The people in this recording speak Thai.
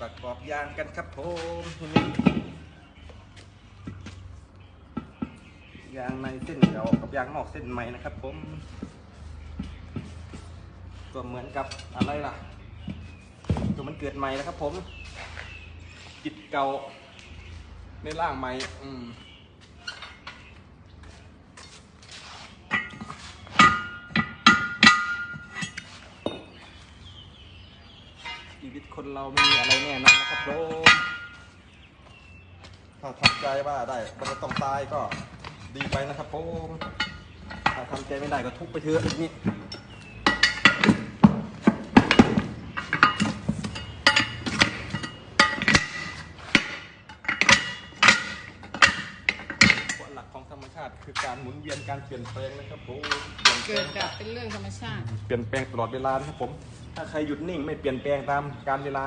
ประกอบยางกันครับผมทีนี้ยางในเส้นเก่ากับยางนอกเส้นใหม่นะครับผมก็เหมือนกับอะไรล่ะตัวมันเกิดใหม่แล้วครับผมจิตเก่าในร่างใหม่ อืม ชีวิตคนเราไม่มีอะไรแน่นอนนะครับผมถ้าทำใจว่าได้ก็ไม่ต้องตายก็ดีไปนะครับผมถ้าทำใจไม่ได้ก็ทุกข์ไปเถอะนี่กฎหลักของธรรมชาติคือการหมุนเวียนการเปลี่ยนแปลงนะครับผมเปลี่ยนแปลเกิงดดับเป็นเรื่องธรรมชาติ เปลี่ยนแปลงตลอดเวลานะครับผม ถ้าใครหยุดนิ่งไม่เปลี่ยนแปลงตามการเวลา